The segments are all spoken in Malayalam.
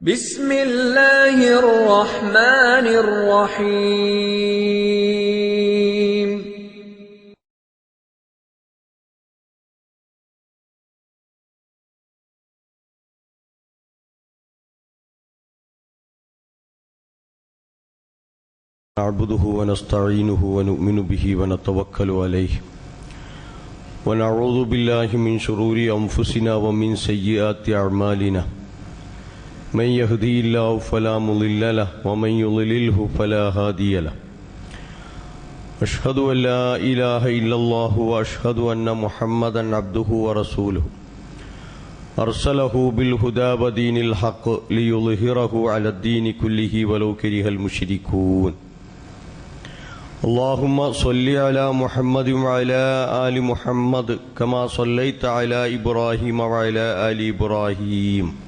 بسم الله الرحمن الرحيم نعبده ونستعينه ونؤمن به ونتوكل عليه. ونعوذ بالله من شرور أنفسنا ومن سيئات أعمالنا. من يهدي الله فلا مضل له ومن يضلله فلا هادي له. أشهد أن لا إله إلا الله وأشهد أن محمدا عبده ورسوله. أرسله بالهدى ودين الحق ليظهره على الدين كله ولو كره المشركون. اللهم صل على محمد وعلى آل محمد كما صليت على إبراهيم وعلى آل إبراهيم.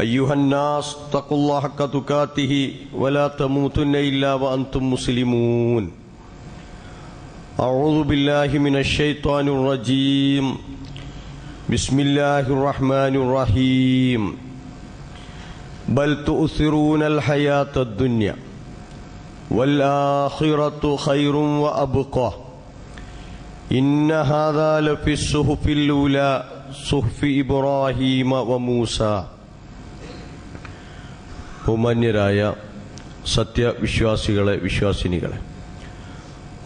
أيها الناس اتقوا الله حق تقاته ولا تموتن إلا وأنتم مسلمون. أعوذ بالله من الشيطان الرجيم. بسم الله الرحمن الرحيم. بل تؤثرون الحياة الدنيا والآخرة خير وأبقى. إن هذا لفي الصحف الأولى صحف إبراهيم وموسى. ബഹുമാന്യരായ സത്യവിശ്വാസികളെ വിശ്വാസിനികളെ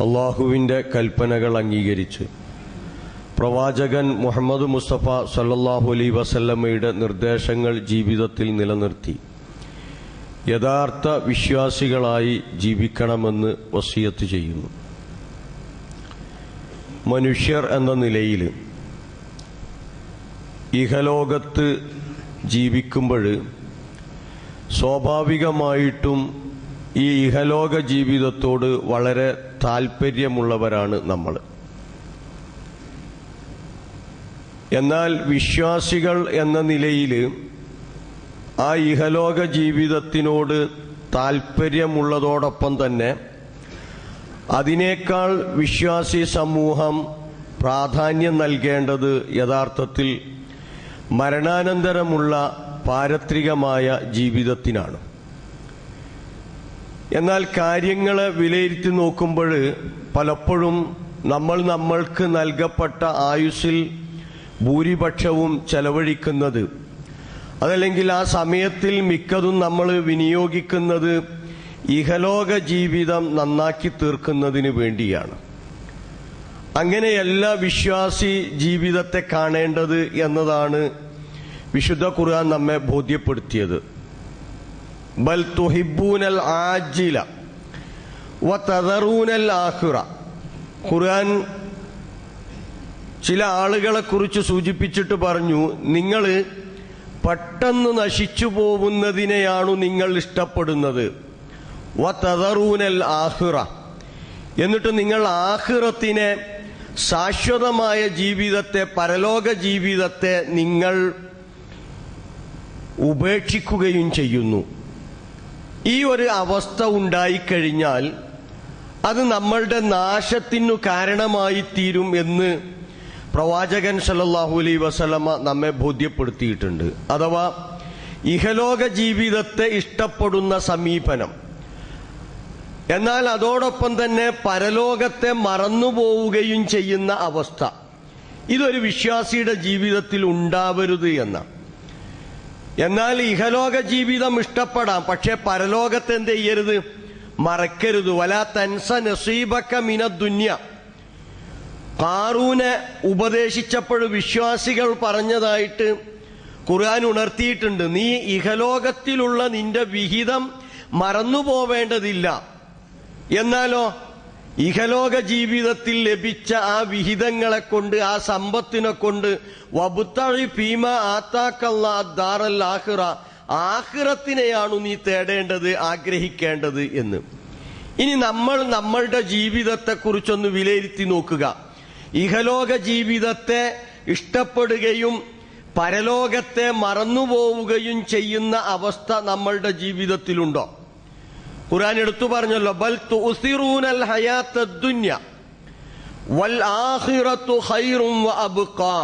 അള്ളാഹുവിന്റെ കൽപ്പനകൾ അംഗീകരിച്ച് പ്രവാചകൻ മുഹമ്മദ് മുസ്തഫ സല്ലാഹു അലൈ വസല്ലമ്മയുടെ നിർദ്ദേശങ്ങൾ ജീവിതത്തിൽ നിലനിർത്തി യഥാർത്ഥ വിശ്വാസികളായി ജീവിക്കണമെന്ന് വസിയത്ത് ചെയ്യുന്നു. മനുഷ്യർ എന്ന നിലയിൽ ഇഹലോകത്ത് ജീവിക്കുമ്പോൾ സ്വാഭാവികമായിട്ടും ഈ ഇഹലോക ജീവിതത്തോട് വളരെ താല്പര്യമുള്ളവരാണ് നമ്മൾ. എന്നാൽ വിശ്വാസികൾ എന്ന നിലയിൽ ആ ഇഹലോക ജീവിതത്തിനോട് താല്പര്യമുള്ളതോടൊപ്പം തന്നെ അതിനേക്കാൾ വിശ്വാസി സമൂഹം പ്രാധാന്യം നൽകേണ്ടത് യഥാർത്ഥത്തിൽ മരണാനന്തരമുള്ള പാരത്രികമായ ജീവിതത്തിനാണ്. എന്നാൽ കാര്യങ്ങളെ വിലയിരുത്തി നോക്കുമ്പോൾ പലപ്പോഴും നമ്മൾ നമ്മൾക്ക് നൽകപ്പെട്ട ആയുസ്സിൽ ഭൂരിപക്ഷവും ചെലവഴിക്കുന്നത് അതല്ലെങ്കിൽ ആ സമയത്തിൽ മിക്കതും നമ്മൾ വിനിയോഗിക്കുന്നത് ഇഹലോക ജീവിതം നന്നാക്കി തീർക്കുന്നതിന് വേണ്ടിയാണ്. അങ്ങനെയല്ല വിശ്വാസി ജീവിതത്തെ കാണേണ്ടത് എന്നതാണ് വിശുദ്ധ ഖുർആൻ നമ്മെ ബോധ്യപ്പെടുത്തിയത്. ബൽ തുഹിബൂനൽ ആജില വ തദറൂനൽ ആഖിറ. ഖുർആൻ ചില ആളുകളെ കുറിച്ച് സൂചിപ്പിച്ചിട്ട് പറഞ്ഞു നിങ്ങൾ പെട്ടെന്ന് നശിച്ചു പോകുന്നതിനെയാണു നിങ്ങൾ ഇഷ്ടപ്പെടുന്നത്. വ തദറൂനൽ ആഹിറ എന്നിട്ട് നിങ്ങൾ ആഹിറത്തിനെ ശാശ്വതമായ ജീവിതത്തെ പരലോക ജീവിതത്തെ നിങ്ങൾ ഉപേക്ഷിക്കുകയും ചെയ്യുന്നു. ഈ ഒരു അവസ്ഥ ഉണ്ടായിക്കഴിഞ്ഞാൽ അത് നമ്മളുടെ നാശത്തിനു കാരണമായി തീരും എന്ന് പ്രവാചകൻ സല്ലല്ലാഹു അലൈ വസല്ലമ നമ്മെ ബോധ്യപ്പെടുത്തിയിട്ടുണ്ട്. അഥവാ ഇഹലോക ജീവിതത്തെ ഇഷ്ടപ്പെടുന്ന സമീപനം. എന്നാൽ അതോടൊപ്പം തന്നെ പരലോകത്തെ മറന്നുപോവുകയും ചെയ്യുന്ന അവസ്ഥ. ഇതൊരു വിശ്വാസിയുടെ ജീവിതത്തിൽ ഉണ്ടാവരുത് എന്ന എന്നാൽ ഇഹലോക ജീവിതം ഇഷ്ടപ്പെടാം. പക്ഷെ പരലോകത്തെ എന്ത് ചെയ്യരുത്? മറക്കരുത്. വലാ തൻസ നസീബക്ക മിന ദുന്യ കാറൂനെ ഉപദേശിച്ചപ്പോൾ വിശ്വാസികൾ പറഞ്ഞതായിട്ട് ഖുർആൻ ഉണർത്തിയിട്ടുണ്ട്. നീ ഇഹലോകത്തിലുള്ള നിന്റെ വിഹിതം മറന്നുപോവേണ്ടതില്ല. എന്നാലോ? ഇഹലോക ജീവിതത്തിൽ ലഭിച്ച ആ വിഹിതങ്ങളെ കൊണ്ട് ആ സമ്പത്തിനെ കൊണ്ട് വബുത്തഴി ഭീമ ആത്താക്കല്ല ദാറൽ ആഹിറ ആഹിറത്തിനെയാണു നീ തേടേണ്ടത് ആഗ്രഹിക്കേണ്ടത് എന്ന്. ഇനി നമ്മൾ നമ്മളുടെ ജീവിതത്തെക്കുറിച്ചൊന്ന് വിലയിരുത്തി നോക്കുക. ഇഹലോക ജീവിതത്തെ ഇഷ്ടപ്പെടുകയും പരലോകത്തെ മറന്നുപോവുകയും ചെയ്യുന്ന അവസ്ഥ നമ്മളുടെ ജീവിതത്തിലുണ്ടോ? ഖുർആൻ എടുത്തു പറഞ്ഞല്ലോ ബൽ തുസിറൂനൽ ഹയാത്ത ദുന്യ വൽ ആഖിറത്തു ഖൈറും വ അബ്ഖാ.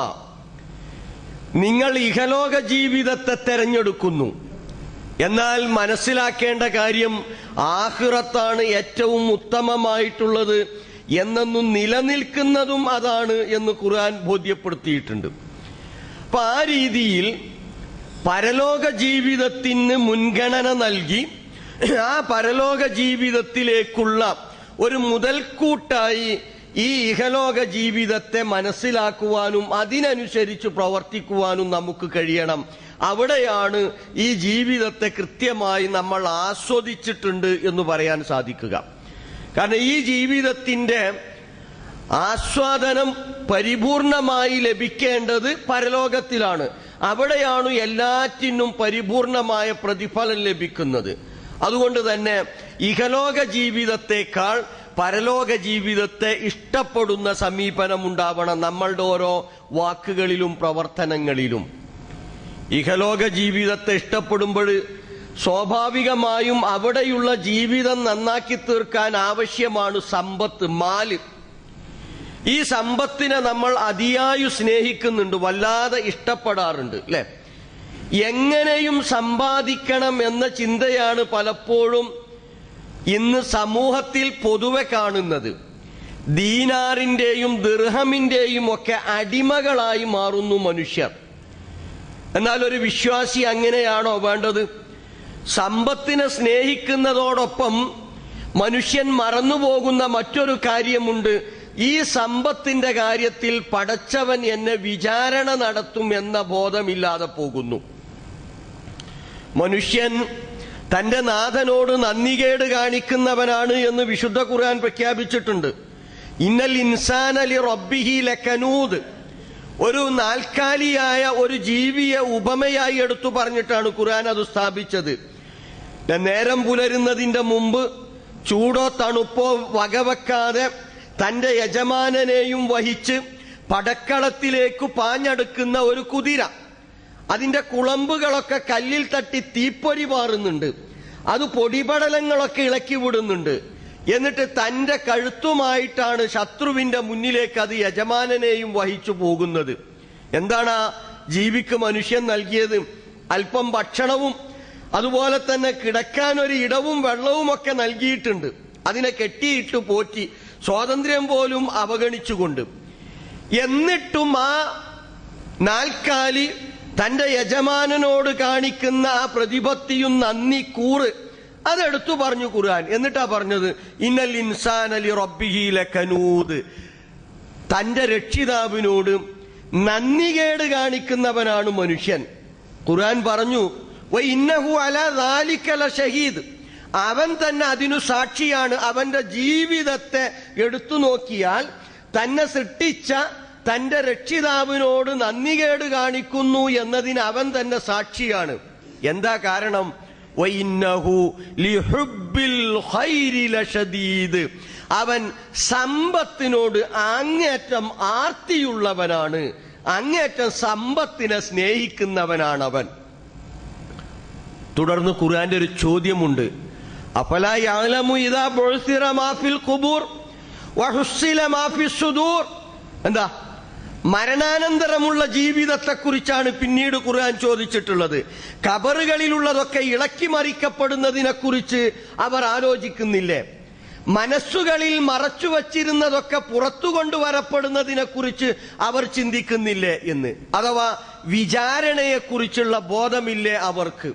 നിങ്ങൾ ഇഹലോക ജീവിതത്തെ തെരഞ്ഞെടുക്കുന്നു. എന്നാൽ മനസ്സിലാക്കേണ്ട കാര്യം ആഹിറത്താണ് ഏറ്റവും ഉത്തമമായിട്ടുള്ളത് എന്നെന്നും നിലനിൽക്കുന്നതും അതാണ് എന്ന് ഖുർആൻ ബോധ്യപ്പെടുത്തിയിട്ടുണ്ട്. അപ്പൊ ആ രീതിയിൽ പരലോക ജീവിതത്തിന് മുൻഗണന നൽകി ആ പരലോക ജീവിതത്തിലേക്കുള്ള ഒരു മുതൽക്കൂട്ടായി ഈ ഇഹലോക ജീവിതത്തെ മനസ്സിലാക്കുവാനും അതിനനുസരിച്ച് പ്രവർത്തിക്കുവാനും നമുക്ക് കഴിയണം. അവിടെയാണ് ഈ ജീവിതത്തെ കൃത്യമായി നമ്മൾ ആസ്വദിച്ചിട്ടുണ്ട് എന്ന് പറയാൻ സാധിക്കുക. കാരണം ഈ ജീവിതത്തിന്റെ ആസ്വാദനം പരിപൂർണമായി ലഭിക്കേണ്ടത് പരലോകത്തിലാണ്. അവിടെയാണ് എല്ലാറ്റിനും പരിപൂർണമായ പ്രതിഫലം ലഭിക്കുന്നത്. അതുകൊണ്ട് തന്നെ ഇഹലോക ജീവിതത്തെക്കാൾ പരലോക ജീവിതത്തെ ഇഷ്ടപ്പെടുന്ന സമീപനം ഉണ്ടാവണം നമ്മളുടെ ഓരോ വാക്കുകളിലും പ്രവർത്തനങ്ങളിലും. ഇഹലോക ജീവിതത്തെ ഇഷ്ടപ്പെടുമ്പോൾ സ്വാഭാവികമായും അവിടെയുള്ള ജീവിതം നന്നാക്കി തീർക്കാൻ ആവശ്യമാണ് സമ്പത്ത് മാൽ. ഈ സമ്പത്തിനെ നമ്മൾ അതിയായി സ്നേഹിക്കുന്നുണ്ട് വല്ലാതെ ഇഷ്ടപ്പെടാറുണ്ട് അല്ലെ? എങ്ങനെയും സമ്പാദിക്കണം എന്ന ചിന്തയാണ് പലപ്പോഴും ഇന്ന് സമൂഹത്തിൽ പൊതുവെ കാണുന്നത്. ദീനാറിന്റെയും ദൃഹമിന്റെയും ഒക്കെ അടിമകളായി മാറുന്നു മനുഷ്യർ. എന്നാൽ ഒരു വിശ്വാസി അങ്ങനെയാണോ വേണ്ടത്? സമ്പത്തിനെ സ്നേഹിക്കുന്നതോടൊപ്പം മനുഷ്യൻ മറന്നുപോകുന്ന മറ്റൊരു കാര്യമുണ്ട്. ഈ സമ്പത്തിന്റെ കാര്യത്തിൽ പടച്ചവൻ എന്നെ വിചാരണ നടത്തും എന്ന ബോധമില്ലാതെ പോകുന്നു. മനുഷ്യൻ തന്റെ നാഥനോട് നന്ദികേട് കാണിക്കുന്നവനാണ് എന്ന് വിശുദ്ധ ഖുർആൻ പ്രഖ്യാപിച്ചിട്ടുണ്ട്. ഇന്നൽ ഇൻസാൻ അലി റബ്ബിഹി ലക്കനൂദ്. ഒരു നാൽക്കാലിയായ ഒരു ജീവിയെ ഉപമയായി എടുത്തു പറഞ്ഞിട്ടാണ് ഖുർആൻ അത് സ്ഥാപിച്ചത്. നേരം പുലരുന്നതിന്റെ മുമ്പ് ചൂടോ തണുപ്പോ വകവെക്കാതെ തന്റെ യജമാനനെയും വഹിച്ച് പടക്കളത്തിലേക്ക് പാഞ്ഞടുക്കുന്ന ഒരു കുതിര. അതിന്റെ കുളമ്പുകളൊക്കെ കല്ലിൽ തട്ടി തീപ്പൊരി മാറുന്നുണ്ട് അത് പൊടിപടലങ്ങളൊക്കെ ഇളക്കി വിടുന്നുണ്ട്. എന്നിട്ട് തന്റെ കഴുത്തുമായിട്ടാണ് ശത്രുവിന്റെ മുന്നിലേക്ക് അത് യജമാനനെയും വഹിച്ചു പോകുന്നത്. എന്താണ് ആ ജീവിക്ക് മനുഷ്യൻ നൽകിയത്? അല്പം ഭക്ഷണവും അതുപോലെ തന്നെ കിടക്കാൻ ഒരു ഇടവും വെള്ളവും ഒക്കെ നൽകിയിട്ടുണ്ട്. അതിനെ കെട്ടിയിട്ട് പോറ്റി സ്വാതന്ത്ര്യം പോലും അവഗണിച്ചുകൊണ്ട്. എന്നിട്ടും ആ നാൽക്കാലി തന്റെ യജമാനനോട് കാണിക്കുന്ന ആ പ്രതിപത്തിയും നന്ദി കൂറ് അതെടുത്തു പറഞ്ഞു ഖുർആൻ. എന്നിട്ടാ പറഞ്ഞത് ഇന്നൽ ഇൻസാൻ അലി റബ്ബിഹിയിലെ കനൂത് തന്റെ രക്ഷിതാവിനോട് നന്ദികേട് കാണിക്കുന്നവനാണ് മനുഷ്യൻ. ഖുർആൻ പറഞ്ഞു "വ ഇന്നഹു അല ദാലിക്കല ഷഹീദ്. അവൻ തന്നെ അതിനു സാക്ഷിയാണ്. അവന്റെ ജീവിതത്തെ എടുത്തു നോക്കിയാൽ തന്നെ സൃഷ്ടിച്ച തന്റെ രക്ഷിതാവിനോട് നന്ദികേട് കാണിക്കുന്നു എന്നതിന് അവൻ തന്നെ സാക്ഷിയാണ്. എന്താ കാരണം. അവൻ സമ്പത്തിനോട് അങ്ങേറ്റം ആർത്തിയുള്ളവനാണ്. അങ്ങേറ്റം സമ്പത്തിനെ സ്നേഹിക്കുന്നവനാണ് അവൻ തുടർന്ന് ഖുർആന്റെ ഒരു ചോദ്യമുണ്ട്. അഫലാ യഅലമു ഇദാ ബുഅ്സിറ മാ ഖുബൂർ വഹുസ്സില മാ സുദൂർ. എന്താ? മരണാനന്തരമുള്ള ജീവിതത്തെക്കുറിച്ചാണ് പിന്നീട് ഖുർആൻ ചോദിച്ചിട്ടുള്ളത്. കബറുകളിലുള്ളതൊക്കെ ഇളക്കി മറിക്കപ്പെടുന്നതിനെ കുറിച്ച് അവർ ആലോചിക്കുന്നില്ലേ? മനസ്സുകളിൽ മറച്ചു വച്ചിരുന്നതൊക്കെ പുറത്തു കൊണ്ടുവരപ്പെടുന്നതിനെ കുറിച്ച് അവർ ചിന്തിക്കുന്നില്ലേ എന്ന്? അഥവാ വിചാരണയെക്കുറിച്ചുള്ള ബോധമില്ലേ അവർക്ക്?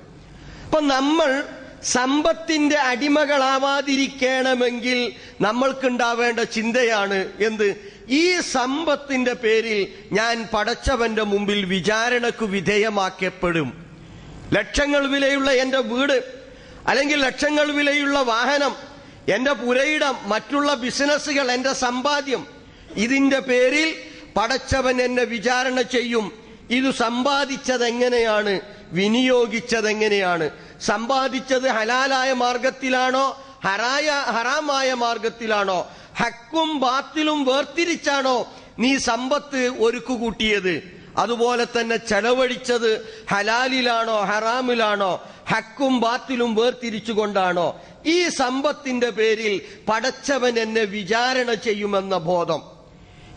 അപ്പൊ നമ്മൾ സമ്പത്തിന്റെ അടിമകളാവാതിരിക്കണമെങ്കിൽ നമ്മൾക്കുണ്ടാവേണ്ട ചിന്തയാണ് എന്ത്? ഈ സമ്പത്തിന്റെ പേരിൽ ഞാൻ പടച്ചവന്റെ മുമ്പിൽ വിചാരണക്ക് വിധേയമാക്കപ്പെടും. ലക്ഷങ്ങൾ വിലയുള്ള എന്റെ വീട് അല്ലെങ്കിൽ ലക്ഷങ്ങൾ വിലയുള്ള വാഹനം എന്റെ പുരയിടം മറ്റുള്ള ബിസിനസ്സുകൾ എന്റെ സമ്പാദ്യം ഇതിന്റെ പേരിൽ പടച്ചവൻ എന്നെ വിചാരണ ചെയ്യും. ഇത് സമ്പാദിച്ചതെങ്ങനെയാണ്? എങ്ങനെയാണ് വിനിയോഗിച്ചത് എങ്ങനെയാണ് സമ്പാദിച്ചത് ഹലാലായ മാർഗത്തിലാണോ? ഹറായ ഹറാമായ മാർഗത്തിലാണോ? ഹക്കും ബാത്തിലും വേർതിരിച്ചാണോ നീ സമ്പത്ത് ഒരുക്കുകൂട്ടിയത്? അതുപോലെ തന്നെ ചെലവഴിച്ചത് ഹലാലിലാണോ ഹറാമിലാണോ ഹക്കും ബാത്തിലും വേർതിരിച്ചുകൊണ്ടാണോ? ഈ സമ്പത്തിന്റെ പേരിൽ പടച്ചവൻ എന്നെ വിചാരണ ചെയ്യുമെന്ന ബോധം.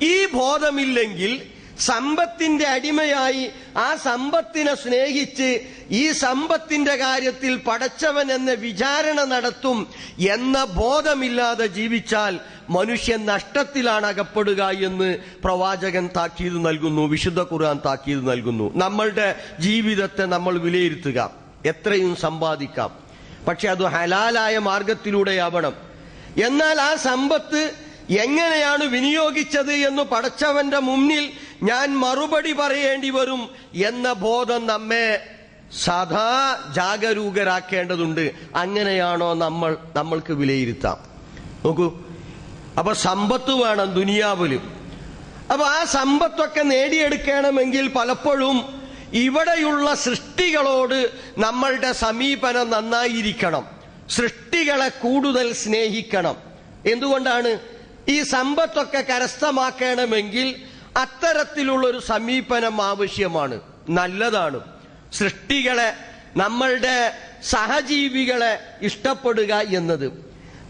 ഈ ബോധമില്ലെങ്കിൽ സമ്പത്തിന്റെ അടിമയായി ആ സമ്പത്തിനെ സ്നേഹിച്ച് ഈ സമ്പത്തിന്റെ കാര്യത്തിൽ പടച്ചവൻ എന്ന വിചാരണ നടത്തും എന്ന ബോധമില്ലാതെ ജീവിച്ചാൽ മനുഷ്യൻ നഷ്ടത്തിലാണ് അകപ്പെടുക എന്ന് പ്രവാചകൻ താക്കീത് നൽകുന്നു വിശുദ്ധ ഖുർആൻ താക്കീത് നൽകുന്നു. നമ്മളുടെ ജീവിതത്തെ നമ്മൾ വിലയിരുത്തുക എത്രയും സമ്പാദിക്കാം. പക്ഷെ അത് ഹലാലായ മാർഗത്തിലൂടെയാവണം എന്നാൽ ആ സമ്പത്ത് എങ്ങനെയാണ് വിനിയോഗിച്ചത് എന്ന് പടച്ചവന്റെ മുന്നിൽ ഞാൻ മറുപടി പറയേണ്ടി വരും എന്ന ബോധം നമ്മെ സദാ ജാഗരൂകരാക്കേണ്ടതുണ്ട്. അങ്ങനെയാണോ നമ്മൾ നമ്മൾക്ക് വിലയിരുത്താം. നോക്കൂ അപ്പൊ സമ്പത്ത് വേണം ദുനിയാവിലും. അപ്പൊ ആ സമ്പത്തൊക്കെ നേടിയെടുക്കണമെങ്കിൽ പലപ്പോഴും ഇവിടെയുള്ള സൃഷ്ടികളോട് നമ്മളുടെ സമീപനം നന്നായിരിക്കണം. സൃഷ്ടികളെ കൂടുതൽ സ്നേഹിക്കണം. എന്തുകൊണ്ടാണ്? ഈ സമ്പത്തൊക്കെ കരസ്ഥമാക്കണമെങ്കിൽ അത്തരത്തിലുള്ള ഒരു സമീപനം ആവശ്യമാണ്. നല്ലതാണ്. സൃഷ്ടികളെ നമ്മളുടെ സഹജീവികളെ ഇഷ്ടപ്പെടുക എന്നത്.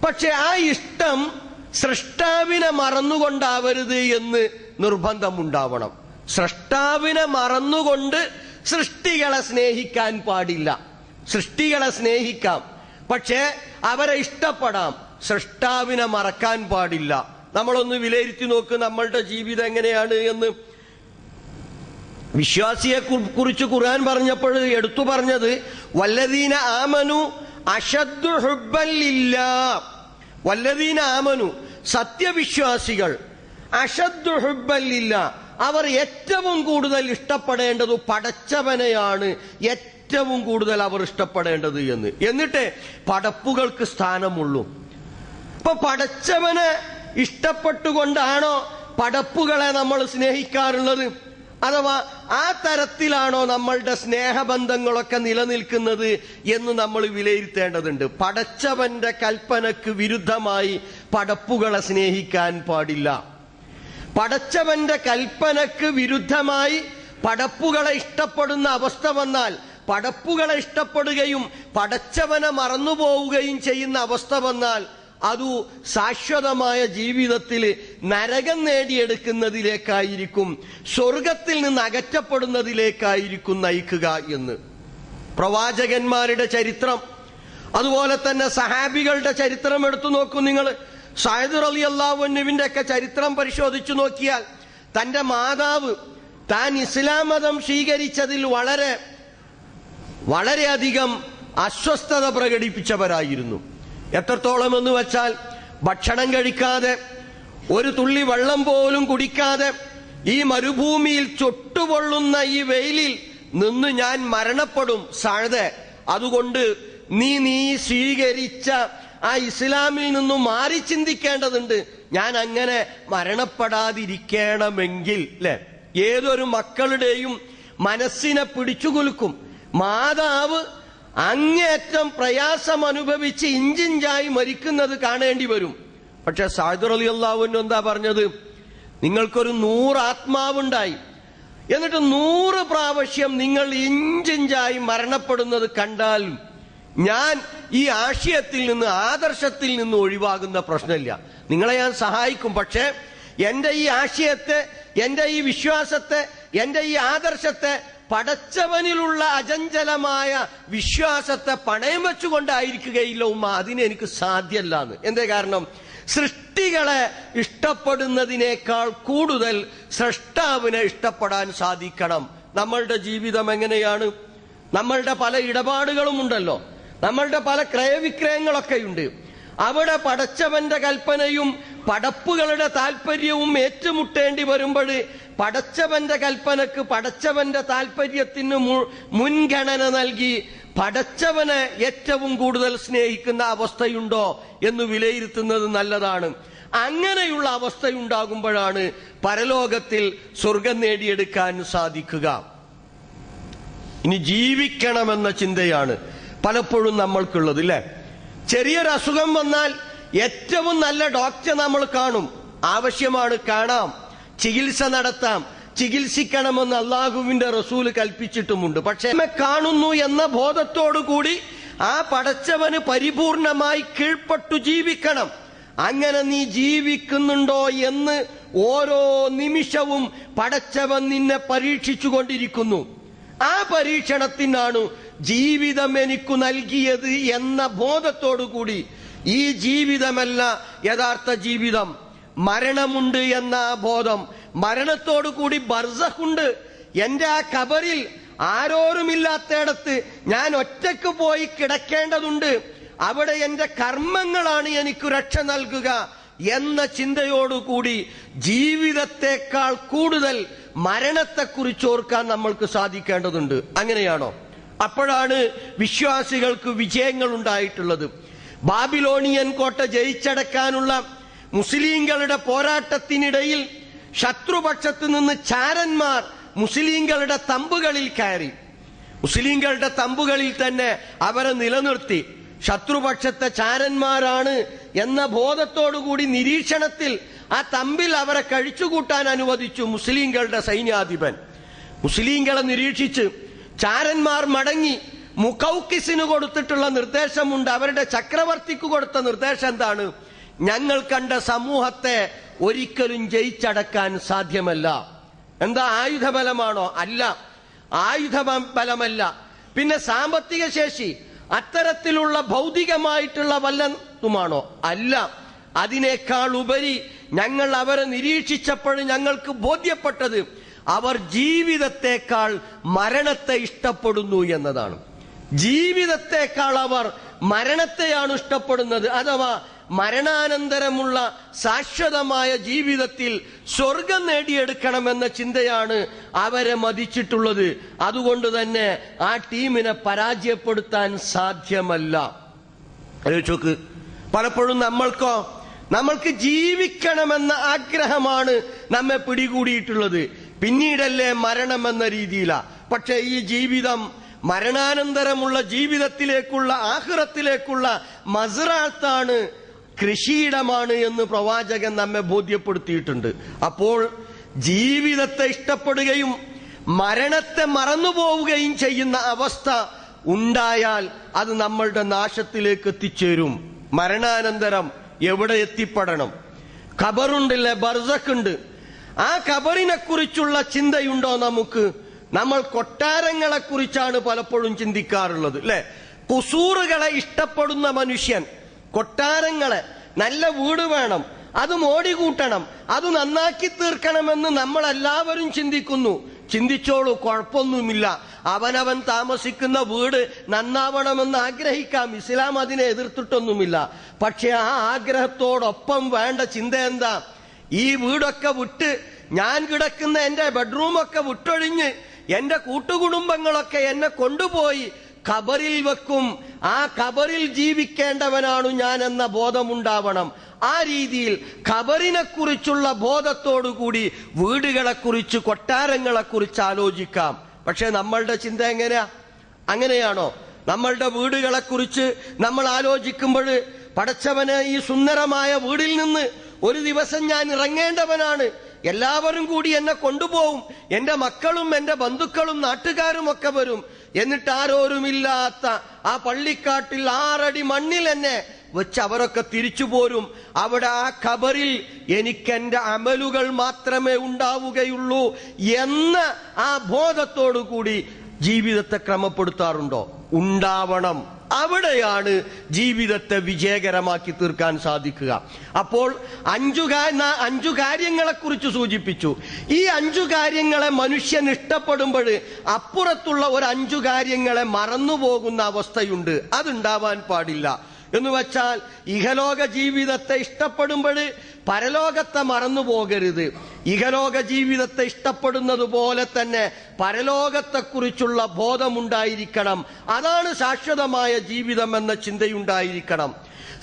പക്ഷെ ആ ഇഷ്ടം സൃഷ്ടാവിനെ മറന്നുകൊണ്ടാവരുത് എന്ന് നിർബന്ധമുണ്ടാവണം. സൃഷ്ടാവിനെ മറന്നുകൊണ്ട് സൃഷ്ടികളെ സ്നേഹിക്കാൻ പാടില്ല. സൃഷ്ടികളെ സ്നേഹിക്കാം. പക്ഷേ അവരെ ഇഷ്ടപ്പെടാം. സൃഷ്ടാവിനെ മറക്കാൻ പാടില്ല. നമ്മളൊന്ന് വിലയിരുത്തി നോക്ക് നമ്മളുടെ ജീവിതം എങ്ങനെയാണ് എന്ന്. വിശ്വാസിയെ കുറിച്ച് ഖുർആൻ പറഞ്ഞപ്പോൾ എടുത്തു പറഞ്ഞത് വല്ലദീന ആമനു അഷദ്ദു ഹുബ്ബല്ലില്ല വല്ലദീന ആമനു സത്യവിശ്വാസികൾ ഹുബ്ബല്ലില്ല അവർ ഏറ്റവും കൂടുതൽ ഇഷ്ടപ്പെടേണ്ടത് പടച്ചവനെയാണ്. ഏറ്റവും കൂടുതൽ അവർ ഇഷ്ടപ്പെടേണ്ടത് എന്ന്. എന്നിട്ട് പടപ്പുകൾക്ക് സ്ഥാനമുള്ളൂ. ഇപ്പൊ പടച്ചവനെ ഇഷ്ടപ്പെട്ടുകൊണ്ടാണോ പടപ്പുകളെ നമ്മൾ സ്നേഹിക്കാറുള്ളത്? അഥവാ ആ തരത്തിലാണോ നമ്മളുടെ സ്നേഹബന്ധങ്ങളൊക്കെ നിലനിൽക്കുന്നത് എന്ന് നമ്മൾ വിലയിരുത്തേണ്ടതുണ്ട്. പടച്ചവന്റെ കൽപ്പനക്ക് വിരുദ്ധമായി പടപ്പുകളെ സ്നേഹിക്കാൻ പാടില്ല. പടച്ചവന്റെ കൽപ്പനക്ക് വിരുദ്ധമായി പടപ്പുകളെ ഇഷ്ടപ്പെടുന്ന അവസ്ഥ വന്നാൽ പടപ്പുകളെ ഇഷ്ടപ്പെടുകയും പടച്ചവനെ മറന്നുപോവുകയും ചെയ്യുന്ന അവസ്ഥ വന്നാൽ അതു ശാശ്വതമായ ജീവിതത്തിൽ നരകം നേടിയെടുക്കുന്നതിലേക്കായിരിക്കും സ്വർഗത്തിൽ നിന്ന് അകറ്റപ്പെടുന്നതിലേക്കായിരിക്കും നയിക്കുക എന്ന്. പ്രവാചകന്മാരുടെ ചരിത്രം അതുപോലെ തന്നെ സഹാബികളുടെ ചരിത്രം എടുത്തു നോക്കൂ നിങ്ങൾ. സായദുർ അലി അള്ളാഹുവിന്റെ ഒക്കെ ചരിത്രം പരിശോധിച്ചു നോക്കിയാൽ തന്റെ മാതാവ് താൻ ഇസ്ലാം മതം സ്വീകരിച്ചതിൽ വളരെ വളരെയധികം അസ്വസ്ഥത പ്രകടിപ്പിച്ചവരായിരുന്നു. എത്രത്തോളം എന്ന് വെച്ചാൽ ഭക്ഷണം കഴിക്കാതെ ഒരു തുള്ളി വെള്ളം പോലും കുടിക്കാതെ ഈ മരുഭൂമിയിൽ ചുട്ടുപൊള്ളുന്ന ഈ വെയിലിൽ നിന്ന് ഞാൻ മരണപ്പെടും. സാഴതെ അതുകൊണ്ട് നീ നീ സ്വീകരിച്ച ആ ഇസ്ലാമിൽ നിന്നും മാറി ചിന്തിക്കേണ്ടതുണ്ട്. ഞാൻ അങ്ങനെ മരണപ്പെടാതിരിക്കണമെങ്കിൽ അല്ലെ ഏതൊരു മക്കളുടെയും മനസ്സിനെ പിടിച്ചുകുലുക്കും. മാതാവ് അങ്ങേയറ്റം പ്രയാസം അനുഭവിച്ച് ഇഞ്ചിഞ്ചായി മരിക്കുന്നത് കാണേണ്ടി വരും. പക്ഷെ സാദുർ അലി അള്ളാഹുവിന് എന്താ പറഞ്ഞത്? നിങ്ങൾക്കൊരു നൂറ് ആത്മാവുണ്ടായി. എന്നിട്ട് നൂറ് പ്രാവശ്യം നിങ്ങൾ ഇഞ്ചിഞ്ചായി മരണപ്പെടുന്നത് കണ്ടാൽ ഞാൻ ഈ ആശയത്തിൽ നിന്ന് ആദർശത്തിൽ നിന്ന് ഒഴിവാകുന്ന പ്രശ്നമില്ല. നിങ്ങളെ ഞാൻ സഹായിക്കും. പക്ഷേ എന്റെ ഈ ആശയത്തെ എന്റെ ഈ വിശ്വാസത്തെ എന്റെ ഈ ആദർശത്തെ പടച്ചവനിലുള്ള അജഞ്ചലമായ വിശ്വാസത്തെ പണയം വെച്ചുകൊണ്ടായിരിക്കുകയില്ല ഉമ്മ. അതിന് എനിക്ക് സാധ്യല്ല എന്ന് എന്തേ കാരണം? സൃഷ്ടികളെ ഇഷ്ടപ്പെടുന്നതിനേക്കാൾ കൂടുതൽ സൃഷ്ടാവിനെ ഇഷ്ടപ്പെടാൻ സാധിക്കണം. നമ്മളുടെ ജീവിതം എങ്ങനെയാണ്? നമ്മളുടെ പല ഇടപാടുകളും ഉണ്ടല്ലോ നമ്മളുടെ പല ക്രയവിക്രയങ്ങളൊക്കെ ഉണ്ട് അവിടെ പടച്ചവന്റെ കൽപ്പനയും പടപ്പുകളുടെ താല്പര്യവും ഏറ്റുമുട്ടേണ്ടി വരുമ്പോൾ പടച്ചവന്റെ കൽപ്പനക്ക് പടച്ചവന്റെ താല്പര്യത്തിന് മുൻഗണന നൽകി പടച്ചവനെ ഏറ്റവും കൂടുതൽ സ്നേഹിക്കുന്ന അവസ്ഥയുണ്ടോ എന്ന് വിലയിരുത്തുന്നത് നല്ലതാണ്. അങ്ങനെയുള്ള അവസ്ഥയുണ്ടാകുമ്പോഴാണ് പരലോകത്തിൽ സ്വർഗം നേടിയെടുക്കാൻ സാധിക്കുക. ഇനി ജീവിക്കണമെന്ന ചിന്തയാണ് പലപ്പോഴും നമ്മൾക്കുള്ളത് ഇല്ലേ? ചെറിയൊരു അസുഖം വന്നാൽ ഏറ്റവും നല്ല ഡോക്ടറെ നമ്മൾ കാണും. ആവശ്യമാണ് കാണാം. ചികിത്സ നടത്താം. ചികിത്സിക്കണമെന്ന് അള്ളാഹുവിന്റെ റസൂൽ കൽപ്പിച്ചിട്ടുമുണ്ട്. പക്ഷെ നമ്മെ കാണുന്നു എന്ന ബോധത്തോടു കൂടി ആ പടച്ചവന് പരിപൂർണമായി കീഴ്പ്പെട്ടു ജീവിക്കണം. അങ്ങനെ നീ ജീവിക്കുന്നുണ്ടോ എന്ന് ഓരോ നിമിഷവും പടച്ചവൻ നിന്നെ പരീക്ഷിച്ചു കൊണ്ടിരിക്കുന്നു ആ പരീക്ഷണത്തിനാണ് ജീവിതം എനിക്കു നൽകിയത് എന്ന ബോധത്തോടുകൂടി ഈ ജീവിതമല്ല യഥാർത്ഥ ജീവിതം. മരണമുണ്ട് എന്ന ബോധം. മരണത്തോടു കൂടി ബർസഹുണ്ട്. എന്റെ ആ കബറിൽ ആരോരുമില്ലാത്തയിടത്ത് ഞാൻ ഒറ്റയ്ക്ക് പോയി കിടക്കേണ്ടതുണ്ട്. അവിടെ എന്റെ കർമ്മങ്ങളാണ് എനിക്ക് രക്ഷ നൽകുക എന്ന ചിന്തയോടുകൂടി ജീവിതത്തെക്കാൾ കൂടുതൽ മരണത്തെക്കുറിച്ച് ഓർക്കാൻ നമ്മൾക്ക് സാധിക്കേണ്ടതുണ്ട്. അങ്ങനെയാണോ? അപ്പോഴാണ് വിശ്വാസികൾക്ക് വിജയങ്ങൾ ഉണ്ടായിട്ടുള്ളത് ബാബിലോണിയൻ കോട്ട ജയിച്ചടക്കാനുള്ള മുസ്ലിങ്ങളുടെ പോരാട്ടത്തിനിടയിൽ ശത്രുപക്ഷത്ത് നിന്ന് ചാരന്മാർ മുസ്ലിങ്ങളുടെ തമ്പുകളിൽ കയറി. മുസ്ലിങ്ങളുടെ തമ്പുകളിൽ തന്നെ അവരെ നിലനിർത്തി. ശത്രുപക്ഷത്തെ ചാരന്മാരാണ് എന്ന ബോധത്തോടുകൂടി നിരീക്ഷണത്തിൽ ആ തമ്പിൽ അവരെ കഴിച്ചുകൂട്ടാൻ അനുവദിച്ചു മുസ്ലിങ്ങളുടെ സൈന്യാധിപൻ. മുസ്ലിങ്ങളെ നിരീക്ഷിച്ച് ചാരന്മാർ മടങ്ങി മുഖൌക്കിസിന് കൊടുത്തിട്ടുള്ള നിർദ്ദേശമുണ്ട്. അവരുടെ ചക്രവർത്തിക്ക് കൊടുത്ത നിർദ്ദേശം എന്താണ്? ഞങ്ങൾ കണ്ട സമൂഹത്തെ ഒരിക്കലും ജയിച്ചടക്കാൻ സാധ്യമല്ല. എന്താ ആയുധബലമാണോ? അല്ല. ആയുധ ബലമല്ല പിന്നെ സാമ്പത്തിക ശേഷി അത്തരത്തിലുള്ള ഭൗതികമായിട്ടുള്ള വല്ലതുമാണോ? അല്ല. അതിനേക്കാൾ ഉപരി ഞങ്ങൾ അവരെ നിരീക്ഷിച്ചപ്പോൾ ഞങ്ങൾക്ക് ബോധ്യപ്പെട്ടത് അവർ ജീവിതത്തെക്കാൾ മരണത്തെ ഇഷ്ടപ്പെടുന്നു എന്നതാണ്. ജീവിതത്തെക്കാൾ അവർ മരണത്തെയാണ് ഇഷ്ടപ്പെടുന്നത് അഥവാ മരണാനന്തരമുള്ള ശാശ്വതമായ ജീവിതത്തിൽ സ്വർഗം നേടിയെടുക്കണമെന്ന ചിന്തയാണ് അവരെ മതിച്ചിട്ടുള്ളത്. അതുകൊണ്ട് തന്നെ ആ ടീമിനെ പരാജയപ്പെടുത്താൻ സാധ്യമല്ല. പലപ്പോഴും നമ്മൾക്കോ നമ്മൾക്ക് ജീവിക്കണമെന്ന ആഗ്രഹമാണ് നമ്മെ പിടികൂടിയിട്ടുള്ളത്. പിന്നീടല്ലേ മരണമെന്ന രീതിയിലാ. പക്ഷേ ഈ ജീവിതം മരണാനന്തരമുള്ള ജീവിതത്തിലേക്കുള്ള ആഹ്റത്തിലേക്കുള്ള മസറാത്താണ് കൃഷിയിടമാണ് എന്ന് പ്രവാചകൻ നമ്മെ ബോധ്യപ്പെടുത്തിയിട്ടുണ്ട്. അപ്പോൾ ജീവിതത്തെ ഇഷ്ടപ്പെടുകയും മരണത്തെ മറന്നുപോവുകയും ചെയ്യുന്ന അവസ്ഥ ഉണ്ടായാൽ അത് നമ്മളുടെ നാശത്തിലേക്ക് എത്തിച്ചേരും. മരണാനന്തരം എവിടെ എത്തിപ്പെടണം? ഖബറുണ്ടല്ലേ ബർസഖുണ്ട് ആ ഖബറിനെ കുറിച്ചുള്ള ചിന്തയുണ്ടോ നമുക്ക്? നമ്മൾ കൊട്ടാരങ്ങളെ കുറിച്ചാണ് പലപ്പോഴും ചിന്തിക്കാറുള്ളത് അല്ലെ? കുസൂറുകളെ ഇഷ്ടപ്പെടുന്ന മനുഷ്യൻ കൊട്ടാരങ്ങളെ നല്ല വീട് വേണം. അത് മോടികൂട്ടണം. അത് നന്നാക്കി തീർക്കണമെന്ന് നമ്മൾ എല്ലാവരും ചിന്തിക്കുന്നു. ചിന്തിച്ചോളൂ കുഴപ്പമൊന്നുമില്ല. അവനവൻ താമസിക്കുന്ന വീട് നന്നാവണമെന്ന് ആഗ്രഹിക്കാം. ഇസ്ലാം അതിനെ എതിർത്തിട്ടൊന്നുമില്ല. പക്ഷെ ആ ആഗ്രഹത്തോടൊപ്പം വേണ്ട ചിന്ത എന്താ? ഈ വീടൊക്കെ വിട്ട് ഞാൻ കിടക്കുന്ന എന്റെ ബെഡ്റൂമൊക്കെ വിട്ടൊഴിഞ്ഞ് എന്റെ കൂട്ടുകുടുംബങ്ങളൊക്കെ എന്നെ കൊണ്ടുപോയി ഖബറിൽ വെക്കും. ആ ഖബറിൽ ജീവിക്കേണ്ടവനാണു ഞാൻ എന്ന ബോധമുണ്ടാവണം. ആ രീതിയിൽ ഖബറിനെ കുറിച്ചുള്ള ബോധത്തോടുകൂടി വീടുകളെ കുറിച്ച് കൊട്ടാരങ്ങളെ കുറിച്ച് ആലോചിക്കാം. പക്ഷെ നമ്മളുടെ ചിന്ത എങ്ങനെയാ? അങ്ങനെയാണോ? നമ്മളുടെ വീടുകളെ കുറിച്ച് നമ്മൾ ആലോചിക്കുമ്പോൾ പടച്ചവന് ഈ സുന്ദരമായ വീടിൽ നിന്ന് ഒരു ദിവസം ഞാൻ ഇറങ്ങേണ്ടവനാണ്. എല്ലാവരും കൂടി എന്നെ കൊണ്ടുപോകും എന്റെ മക്കളും എന്റെ ബന്ധുക്കളും നാട്ടുകാരും ഒക്കെ വരും. എന്നിട്ട് ആരോരുമില്ലാത്ത ആ പള്ളിക്കാട്ടിൽ ആറടി മണ്ണിൽ എന്നെ വെച്ച് അവരൊക്കെ തിരിച്ചു പോരും. അവിടെ ആ ഖബറിൽ എനിക്ക് എന്റെ അമലുകൾ മാത്രമേ ഉണ്ടാവുകയുള്ളൂ എന്ന് ആ ബോധത്തോടു കൂടി ജീവിതത്തെ ക്രമപ്പെടുത്താറുണ്ടോ? ഉണ്ടാവണം. അവിടെയാണ് ജീവിതത്തെ വിജയകരമാക്കി തീർക്കാൻ സാധിക്കുക. അപ്പോൾ അഞ്ചു അഞ്ചു കാര്യങ്ങളെ കുറിച്ച് സൂചിപ്പിച്ചു. ഈ അഞ്ചു കാര്യങ്ങളെ മനുഷ്യൻ ഇഷ്ടപ്പെടുമ്പോൾ അപ്പുറത്തുള്ള ഒരു അഞ്ചു കാര്യങ്ങളെ മറന്നുപോകുന്ന അവസ്ഥയുണ്ട്. അതുണ്ടാവാൻ പാടില്ല. എന്ന് വെച്ചാൽ ഇഹലോക ജീവിതത്തെ ഇഷ്ടപ്പെടുമ്പോൾ പരലോകത്തെ മറന്നു പോകരുത് ഇഹലോക ജീവിതത്തെ ഇഷ്ടപ്പെടുന്നത് പോലെ തന്നെ പരലോകത്തെക്കുറിച്ചുള്ള ബോധമുണ്ടായിരിക്കണം. അതാണ് ശാശ്വതമായ ജീവിതം എന്ന ചിന്തയുണ്ടായിരിക്കണം.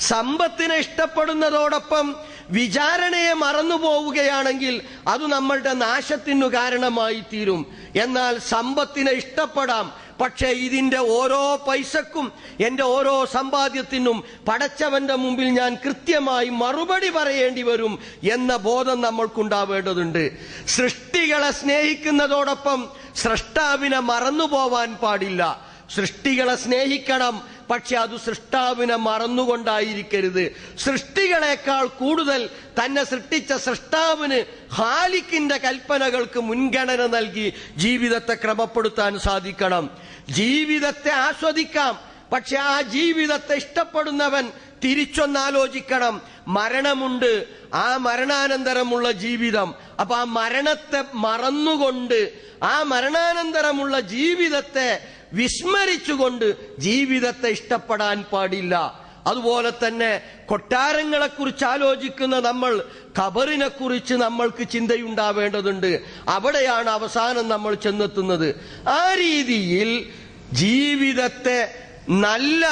സമ്പത്തിനെ ഇഷ്ടപ്പെടുന്നതോടൊപ്പം വിചാരണയെ മറന്നു പോവുകയാണെങ്കിൽ അത് നമ്മളുടെ നാശത്തിനു കാരണമായി തീരും എന്നാൽ സമ്പത്തിനെ ഇഷ്ടപ്പെടാം. പക്ഷേ ഇതിന്റെ ഓരോ പൈസക്കും എന്റെ ഓരോ സമ്പാദ്യത്തിനും പടച്ചവന്റെ മുമ്പിൽ ഞാൻ കൃത്യമായി മറുപടി പറയേണ്ടി വരും എന്ന ബോധം നമ്മൾക്കുണ്ടാവേണ്ടതുണ്ട്. സൃഷ്ടികളെ സ്നേഹിക്കുന്നതോടൊപ്പം സൃഷ്ടാവിനെ മറന്നു പോവാൻ പാടില്ല. സൃഷ്ടികളെ സ്നേഹിക്കണം പക്ഷെ അത് സൃഷ്ടാവിനെ മറന്നുകൊണ്ടായിരിക്കരുത്. സൃഷ്ടികളെക്കാൾ കൂടുതൽ തന്നെ സൃഷ്ടിച്ച സൃഷ്ടാവിന് ഹാലിക്കിന്റെ കൽപ്പനകൾക്ക് മുൻഗണന നൽകി ജീവിതത്തെ ക്രമപ്പെടുത്താൻ സാധിക്കണം. ജീവിതത്തെ ആസ്വദിക്കാം. പക്ഷെ ആ ജീവിതത്തെ ഇഷ്ടപ്പെടുന്നവൻ തിരിച്ചൊന്നാലോചിക്കണം. മരണമുണ്ട്. ആ മരണാനന്തരമുള്ള ജീവിതം. അപ്പൊ ആ മരണത്തെ മറന്നുകൊണ്ട് ആ മരണാനന്തരമുള്ള ജീവിതത്തെ വിസ്മരിച്ചുകൊണ്ട് ജീവിതത്തെ ഇഷ്ടപ്പെടാൻ പാടില്ല. അതുപോലെ തന്നെ കൊട്ടാരങ്ങളെ കുറിച്ച് ആലോചിക്കുന്ന നമ്മൾ ഖബറിനെ കുറിച്ച് നമ്മൾക്ക് ചിന്തയുണ്ടാവേണ്ടതുണ്ട്. അവിടെയാണ് അവസാനം നമ്മൾ ചെന്നെത്തുന്നത്. ആ രീതിയിൽ ജീവിതത്തെ നല്ല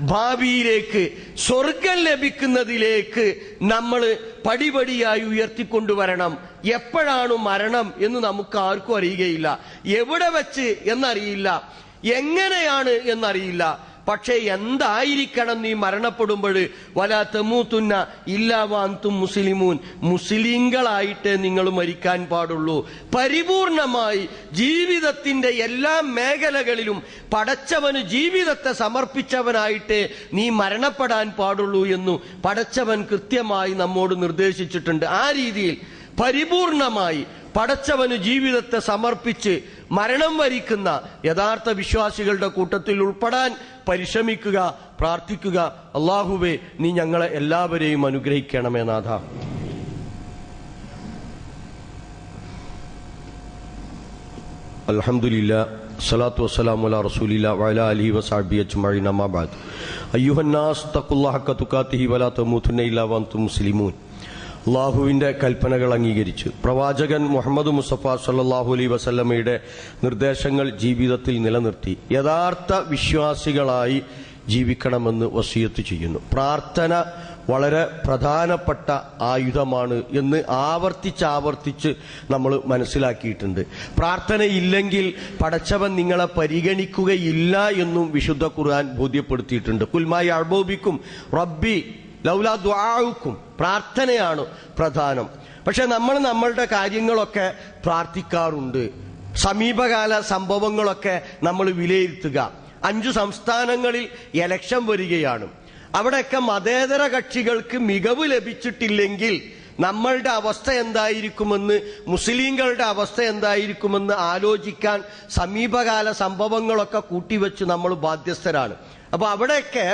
ഭാവിയിലേക്ക് സ്വർഗം ലഭിക്കുന്നതിലേക്ക് നമ്മൾ പടിപടിയായി ഉയർത്തിക്കൊണ്ടുവരണം. എപ്പോഴാണ് മരണം എന്ന് നമുക്ക് ആർക്കും അറിയുകയില്ല. എവിടെ വെച്ച് എന്നറിയില്ല. എങ്ങനെയാണ് എന്നറിയില്ല. പക്ഷേ എന്തായിരിക്കണം നീ മരണപ്പെടുമ്പോൾ? വലാ തെമൂത്തുന്ന ഇല്ലാവാന്തും മുസ്ലിമൂൻ. മുസ്ലിങ്ങളായിട്ട് നിങ്ങൾ മരിക്കാൻ പാടുള്ളൂ. പരിപൂർണമായി ജീവിതത്തിന്റെ എല്ലാ മേഖലകളിലും പടച്ചവന് ജീവിതത്തെ സമർപ്പിച്ചവനായിട്ട് നീ മരണപ്പെടാൻ പാടുള്ളൂ എന്നു പടച്ചവൻ കൃത്യമായി നമ്മോട് നിർദ്ദേശിച്ചിട്ടുണ്ട്. ആ രീതിയിൽ പരിപൂർണമായി പടച്ചവന് ജീവിതത്തെ സമർപ്പിച്ച് മരണം വരിക്കുന്ന യഥാർത്ഥ വിശ്വാസികളുടെ കൂട്ടത്തിൽ ഉൾപ്പെടാൻ പരിശ്രമിക്കുക പ്രാർത്ഥിക്കുക. അള്ളാഹുവെ നീ ഞങ്ങളെ എല്ലാവരെയും അനുഗ്രഹിക്കണമേ നാഥ. അലഹമില്ല സലാത്തു വസ്സലാമു അലാ റസൂലില്ല വഅലാ അലി വസാബി അമ്മാ ബഅദ്. അയ്യുഹന്നാസ് തഖുല്ലാഹ ഹഖ തുഖാതിഹി വലാ തമൂതുന്ന ഇല്ലാ വഅൻതും മുസ്ലിമൂൻ. അള്ളാഹുവിന്റെ കൽപ്പനകൾ അംഗീകരിച്ചു. പ്രവാചകൻ മുഹമ്മദ് മുസഫ സല്ലാഹു അലൈ വസല്ലമയുടെ നിർദ്ദേശങ്ങൾ ജീവിതത്തിൽ നിലനിർത്തി. യഥാർത്ഥ വിശ്വാസികളായി ജീവിക്കണമെന്ന് വസീയത്ത് ചെയ്യുന്നു. പ്രാർത്ഥന വളരെ പ്രധാനപ്പെട്ട ആയുധമാണ് എന്ന് ആവർത്തിച്ചാവർത്തിച്ച് നമ്മൾ മനസ്സിലാക്കിയിട്ടുണ്ട്. പ്രാർത്ഥനയില്ലെങ്കിൽ പടച്ചവൻ നിങ്ങളെ പരിഗണിക്കുകയില്ല എന്നും വിശുദ്ധ ഖുർആൻ ബോധ്യപ്പെടുത്തിയിട്ടുണ്ട്. കുൽമായി അഴബോബിക്കും റബ്ബി ലൗലാ ദ്വാവുക്കും പ്രാർത്ഥനയാണ് പ്രധാനം. പക്ഷെ നമ്മൾ നമ്മളുടെ കാര്യങ്ങളൊക്കെ പ്രാർത്ഥിക്കാറുണ്ട്. സമീപകാല സംഭവങ്ങളൊക്കെ നമ്മൾ വിലയിരുത്തുക. അഞ്ചു സംസ്ഥാനങ്ങളിൽ എലക്ഷൻ വരികയാണ്. അവിടെയൊക്കെ മതേതര കക്ഷികൾക്ക് മികവ് ലഭിച്ചിട്ടില്ലെങ്കിൽ നമ്മളുടെ അവസ്ഥ എന്തായിരിക്കുമെന്ന് മുസ്ലിങ്ങളുടെ അവസ്ഥ എന്തായിരിക്കുമെന്ന് ആലോചിക്കാൻ സമീപകാല സംഭവങ്ങളൊക്കെ കൂട്ടിവെച്ച് നമ്മൾ ബാധ്യസ്ഥരാണ്. അപ്പൊ അവിടെയൊക്കെ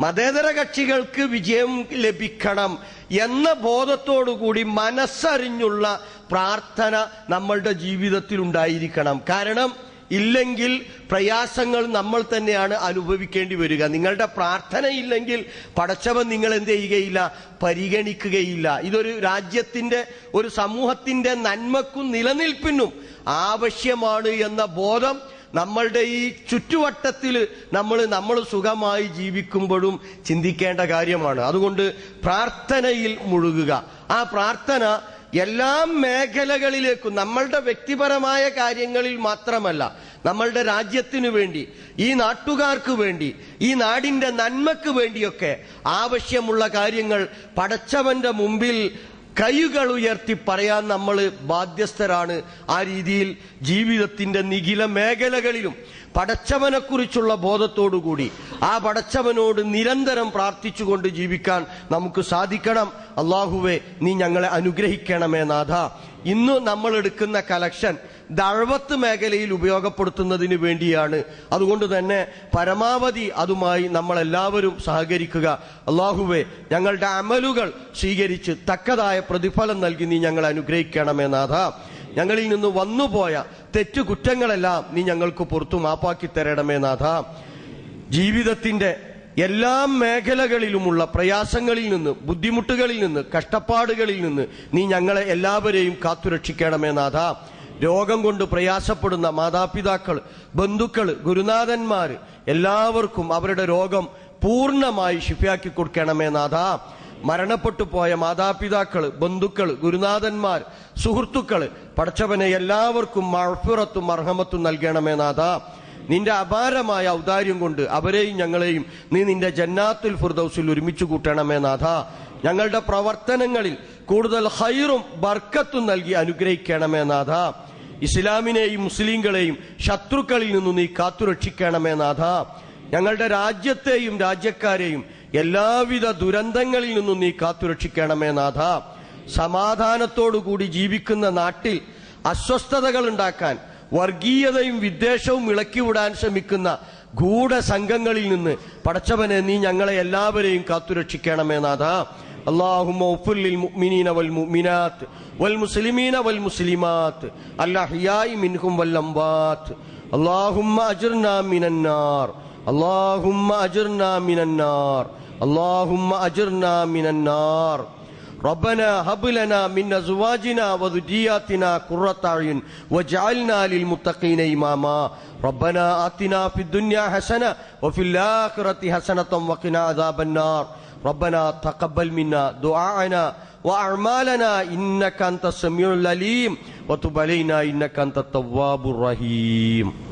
മതേതര കക്ഷികൾക്ക് വിജയം ലഭിക്കണം എന്ന ബോധത്തോടുകൂടി മനസ്സറിഞ്ഞുള്ള പ്രാർത്ഥന നമ്മളുടെ ജീവിതത്തിൽ ഉണ്ടായിരിക്കണം. കാരണം ഇല്ലെങ്കിൽ പ്രയാസങ്ങൾ നമ്മൾ തന്നെയാണ് അനുഭവിക്കേണ്ടി വരിക. നിങ്ങളുടെ പ്രാർത്ഥന ഇല്ലെങ്കിൽ പടച്ചവൻ നിങ്ങൾ എന്ത് ചെയ്യുകയില്ല? പരിഗണിക്കുകയില്ല. ഇതൊരു രാജ്യത്തിന്റെ ഒരു സമൂഹത്തിന്റെ നന്മക്കും നിലനിൽപ്പിനും ആവശ്യമാണ് എന്ന ബോധം നമ്മളുടെ ഈ ചുറ്റുവട്ടത്തിൽ നമ്മൾ നമ്മൾ സുഖമായി ജീവിക്കുമ്പോഴും ചിന്തിക്കേണ്ട കാര്യമാണ്. അതുകൊണ്ട് പ്രാർത്ഥനയിൽ മുഴുകുക. ആ പ്രാർത്ഥന എല്ലാ മേഖലകളിലേക്കും നമ്മളുടെ വ്യക്തിപരമായ കാര്യങ്ങളിൽ മാത്രമല്ല നമ്മളുടെ രാജ്യത്തിനു വേണ്ടി ഈ നാട്ടുകാർക്ക് വേണ്ടി ഈ നാടിന്റെ നന്മക്ക് വേണ്ടിയൊക്കെ ആവശ്യമുള്ള കാര്യങ്ങൾ പടച്ചവന്റെ മുമ്പിൽ കൈകൾ ഉയർത്തി പറയാൻ നമ്മൾ ബാധ്യസ്ഥരാണ്. ആ രീതിയിൽ ജീവിതത്തിന്റെ നിഖില മേഖലകളിലും പടച്ചവനെക്കുറിച്ചുള്ള ബോധത്തോടുകൂടി ആ പടച്ചവനോട് നിരന്തരം പ്രാർത്ഥിച്ചുകൊണ്ട് ജീവിക്കാൻ നമുക്ക് സാധിക്കണം. അള്ളാഹുവെ നീ ഞങ്ങളെ അനുഗ്രഹിക്കണമേ നാഥ. ഇന്ന് നമ്മൾ എടുക്കുന്ന കലക്ഷൻ ദഴവത്ത് മേഖലയിൽ ഉപയോഗപ്പെടുത്തുന്നതിന് വേണ്ടിയാണ്. അതുകൊണ്ട് തന്നെ പരമാവധി അതുമായി നമ്മളെല്ലാവരും സഹകരിക്കുക. അള്ളാഹുവെ ഞങ്ങളുടെ അമലുകൾ സ്വീകരിച്ച് തക്കതായ പ്രതിഫലം നൽകി നീ ഞങ്ങൾ അനുഗ്രഹിക്കണമേ നാഥ. ഞങ്ങളിൽ നിന്ന് വന്നുപോയ തെറ്റു കുറ്റങ്ങളെല്ലാം നീ ഞങ്ങൾക്ക് പുറത്തു മാപ്പാക്കി തരണമേ നാഥ. ജീവിതത്തിന്റെ എല്ലാ മേഖലകളിലുമുള്ള പ്രയാസങ്ങളിൽ നിന്ന് ബുദ്ധിമുട്ടുകളിൽ നിന്ന് കഷ്ടപ്പാടുകളിൽ നിന്ന് നീ ഞങ്ങളെ എല്ലാവരെയും കാത്തുരക്ഷിക്കണമേ നാഥ. രോഗം കൊണ്ട് പ്രയാസപ്പെടുന്ന മാതാപിതാക്കൾ ബന്ധുക്കൾ ഗുരുനാഥന്മാർ എല്ലാവർക്കും അവരുടെ രോഗം പൂർണമായി ശിഫിയാക്കി കൊടുക്കണമേ നാഥ. മരണപ്പെട്ടു പോയ മാതാപിതാക്കൾ ബന്ധുക്കൾ ഗുരുനാഥന്മാർ സുഹൃത്തുക്കൾ പടച്ചവനെ എല്ലാവർക്കും മഴപ്പുറത്തും അർഹമത്തും നൽകണമേ നാഥ. നിന്റെ അപാരമായ ഔദാര്യം കൊണ്ട് അവരെയും ഞങ്ങളെയും നീ നിന്റെ ജന്നാത്തുൽ ഫുർദൌസിൽ ഒരുമിച്ച് കൂട്ടണമേ നാഥ. ഞങ്ങളുടെ പ്രവർത്തനങ്ങളിൽ കൂടുതൽ ഹൈറും ബർക്കത്തും നൽകി അനുഗ്രഹിക്കണമേ നാഥ. ഇസ്ലാമിനെയും മുസ്ലിങ്ങളെയും ശത്രുക്കളിൽ നിന്നും നീ കാത്തുരക്ഷിക്കണമേ നാഥ. ഞങ്ങളുടെ രാജ്യത്തെയും രാജ്യക്കാരെയും എല്ലാവിധ ദുരന്തങ്ങളിൽ നിന്നും നീ കാത്തുരക്ഷിക്കണമേ നാഥ. സമാധാനത്തോടുകൂടി ജീവിക്കുന്ന നാട്ടിൽ അസ്വസ്ഥതകൾ ഉണ്ടാക്കാൻ വർഗീയതയും വിദ്വേഷവും ഇളക്കിവിടാൻ ശ്രമിക്കുന്ന ഗൂഢസംഘങ്ങളിൽ നിന്ന് പടച്ചവനെ നീ ഞങ്ങളെ എല്ലാവരെയും കാത്തുരക്ഷിക്കണമേ നാഥ. اللهم اغفر للمؤمنين والمؤمنات والمسلمين والمسلمات الأحياء منهم والأموات. اللهم أجرنا من النار. اللهم أجرنا من النار. اللهم أجرنا من النار. ربنا هب لنا من أزواجنا وذرياتنا قرة أعين واجعلنا للمتقين إماما. ربنا آتنا في الدنيا حسنة وفي الآخرة حسنة وقنا عذاب النار. ربنا تقبل منا دعاءنا وأعمالنا إنك أنت السميع العليم وتب علينا إنك أنت التواب الرحيم.